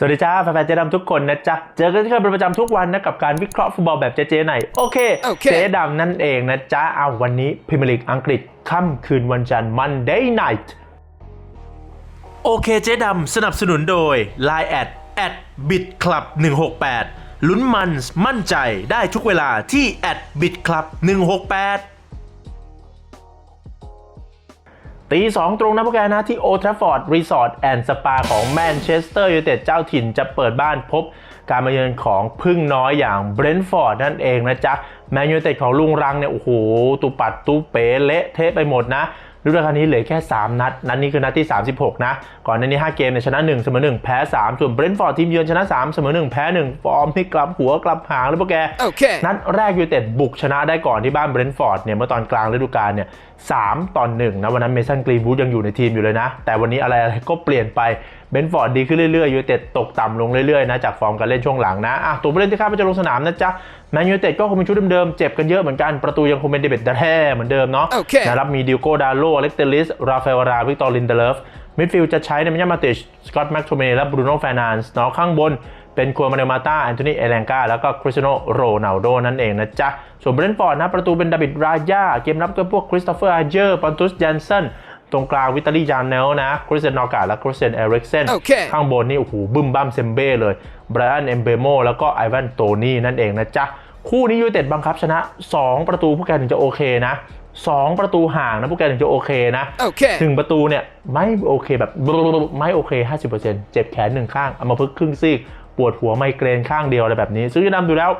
สวัสดีจ้าแฟนๆเจ๊ดำทุกคนนะจ๊ะ เจอกันที่เคยเป็นประจำทุกวันนะกับการวิเคราะห์ฟุตบอลแบบเจ๊ๆหน่อยโอเคโอเคเจ๊ดำนั่นเองนะจ๊ะเอาวันนี้พรีเมียร์ลีกอังกฤษค่ำคืนวันจันทร์ Monday night โอเคเจ๊ดำสนับสนุนโดย Line แอดแอดบิดคลับ168 ลุ้นมันมั่นใจได้ทุกเวลาที่แอดบิดคลับ168 ตีสองตรงนะพวกแกนะที่โอทราฟอร์ดรีสอร์ทแอนด์สปาของแมนเชสเตอร์ยูไนเต็ดเจ้าถิ่นจะเปิดบ้านพบการมาเยือนของพึ่งน้อยอย่างเบรนท์ฟอร์ดนั่นเองนะจ๊ะแมนยูไนเต็ดของลุงรังเนี่ยโอ้โหตุปัดตุเป๋เละเทะไปหมดนะ ฤดูกาลนี้เหลือแค่ 3 นัด นัดนี้คือนัดที่ 36 นะ ก่อนหน้านี้ 5 เกมเนี่ยชนะ1เสมอ1 แพ้ 3 ส่วนเบรนท์ฟอร์ดทีมเยือนชนะ 3 เสมอ 1 แพ้ 1 ฟอร์มที่กลับหัวกลับหางเลยพวกแกโอเคนัดแรกยูไนเต็ดบุกชนะได้ก่อนที่บ้านเบรนท์ฟอร์ดเนี่ยเมื่อตอนกลางฤดูกาลเนี่ยสามต่อหนึ่งนะวันนั้นเมสันกรีนวูดยังอยู่ในทีมอยู่เลยนะ แต่วันนี้อะไรอะไรก็เปลี่ยนไปเบรนท์ฟอร์ดดีขึ้นเรื่อยๆยูไนเต็ดตกต่ำลงเรื่อยๆนะจากฟอร์มการเล่นช่วงหลังนะอะตัวผู้เล่นที่คาดว่าจะลงสนามนะจ๊ะแมนยูไนเต็ดก็คงเป็นชุดเดิมๆ เจ็บกันเยอะเหมือนกัน ประตูยังคงเป็นเดวิดดาแท้เหมือนเดิมเนาะโอเคนะครับมีดิโก้ดาโลอเล็กเตลิส ราฟาเอลราวิกตอร์ลินเดเลฟ มิดฟิลด์จะใช้ในมิยามาติช สกอตต์แม็กโทเมและบรูโน่แฟนานส์เนาะข้างบนเป็นครัวมาเนลมาตาแอนโทนีเอเลงกาแล้วก็คริสเตียโนโรนัลโดนั่นเองนะจ๊ะ ส่วนเบรนท์ฟอร์ดนะประตูเป็นดาวิดรายาเกมรับก็พวกคริสโตเฟอร์อาเจอร์ปอนตุสแจนเซน ตรงกลางวิตาลีจานเนลนะคริสเตียนนอกาและคริสเตียนเอริกเซนโอเคข้างบนนี่โอ้โหบึ้มบั้มเซมเบ้เลยไบรอันเอมเบโมแล้วก็ไอวันโตนี่นั่นเองนะจ๊ะ คู่นี้ยูไนเต็ดบังคับชนะ 2 ประตูพวกแกถึงจะโอเคนะ 2 ประตูห่างนะพวกแกถึงจะโอเคนะโอเคหนึ่งประตูเนี่ยไม่โอเคแบบไม่โอเค 50%เจ็บแขนหนึ่งข้างเอามาพึกษ์ครึ่งซีกปวดหัวไมเกรนข้างเดียวอะไรแบบนี้ ซึ่งจะนำดูแล้ว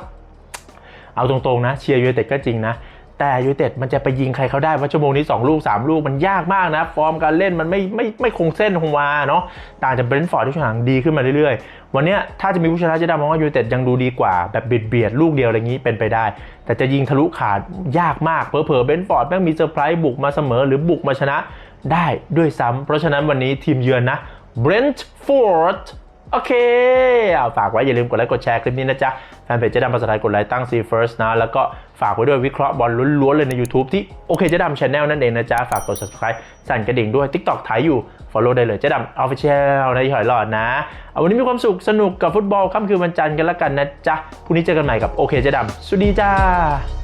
เอาตรงๆนะเชียร์ยูไนเต็ดก็จริงนะ แต่ยูเต็ดมันจะไปยิงใครเขาได้ว่าชั่วโมงนี้ 2 ลูก 3 ลูกมันยากมากนะ ฟอร์มการเล่นมันไม่ไม่ไม่คงเส้นคงวาเนาะต่างจากเบรนท์ฟอร์ดที่ช่วงหลังดีขึ้นมาเรื่อยๆ วันนี้ถ้าจะมีผู้ชนะจะได้มองว่ายูเต็ดยังดูดีกว่า แบบเบียดเบียดลูกเดียวอะไรอย่างนี้เป็นไปได้ แต่จะยิงทะลุขาดยากมากเผลอๆเบรนท์ฟอร์ดแม่งมีเซอร์ไพรส์บุกมาเสมอหรือบุกมาชนะได้ด้วยซ้ำเพราะฉะนั้นวันนี้ทีมเยือนนะเบรนท์ฟอร์ดโอเคเอาฝากไว้อย่าลืมกดไลค์กดแชร์คลิปนี้นะจ๊ะ ฟนเพจเจ๊ดำภาษาไทยกดไลค์ตั้ง C first นะ แล้วก็ฝากไว้ด้วยวิเคราะห์บอลล้วนๆเลยใน YouTube ที่โอเคเจ๊ดำช anel นั่นเองนะจ๊ะ ฝากกด subscribe สั่นกระดิ่งด้วย TikTok ถ่ายอยู่ follow ได้เลยเจ๊ดำ official นะหอยหลอดนะ เอาวันนี้มีความสุขสนุกกับฟุตบอลค่ำคืนวันจันทร์กันละกันนะจ๊ะพรุ่งนี้เจอกันใหม่กับโอเคเจ๊ดำสวัสดีจ้า